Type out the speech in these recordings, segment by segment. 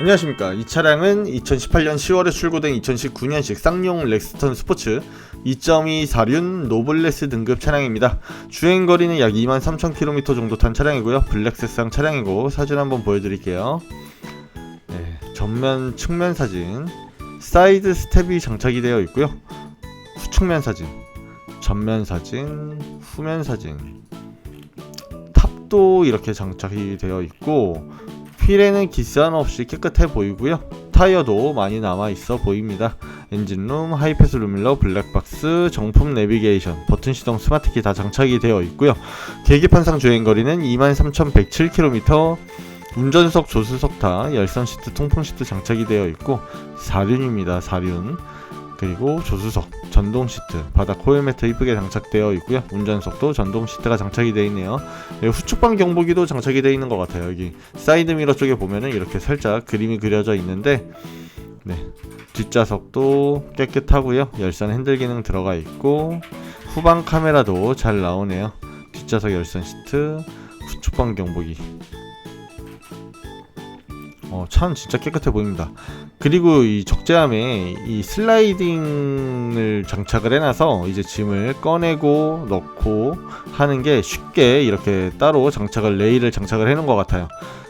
안녕하십니까. 이 차량은 2018년 10월에 출고된 2019년식 쌍용 렉스턴 스포츠 2.2 사륜 노블레스 등급 차량입니다. 주행거리는 약 23,000km 정도 탄 차량이고요. 블랙색상 차량이고 사진 한번 보여드릴게요. 네, 전면 측면 사진 사이드 스텝이 장착이 되어 있고요. 후측면 사진 전면 사진 후면 사진. 탑도 이렇게 장착이 되어 있고 휠에는 기스한 없이 깨끗해 보이고요. 타이어도 많이 남아 있어 보입니다. 엔진룸, 하이패스 루밀러, 블랙박스, 정품 내비게이션, 버튼 시동 스마트키 다 장착이 되어 있고요. 계기판상 주행거리는 23,107km, 운전석, 조수석 다 열선 시트, 통풍 시트 장착이 되어 있고 사륜입니다. 사륜. 그리고 조수석, 전동 시트, 바닥 코일 매트 이쁘게 장착되어 있고요. 운전석도 전동 시트가 장착이 되어 있네요. 네, 후측방 경보기도 장착이 되어 있는 것 같아요. 여기 사이드 미러 쪽에 보면은 이렇게 살짝 그림이 그려져 있는데, 네 뒷좌석도 깨끗하고요. 열선 핸들 기능 들어가 있고 후방 카메라도 잘 나오네요. 뒷좌석 열선 시트, 후측방 경보기. 어, 차는 진짜 깨끗해 보입니다. 그리고 이 적재함에 이 슬라이딩을 장착을 해놔서 이제 짐을 꺼내고 넣고 하는 게 쉽게 이렇게 따로 장착을 레일을 장착을 해놓은 것 같아요.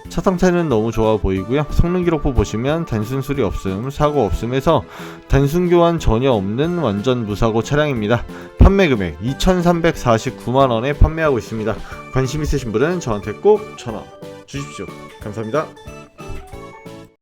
차 상태는 너무 좋아 보이고요. 성능 기록부 보시면 단순 수리 없음, 사고 없음에서 단순 교환 전혀 없는 완전 무사고 차량입니다. 판매 금액 2,349만 원에 판매하고 있습니다. 관심 있으신 분은 저한테 꼭 전화 주십시오. 감사합니다.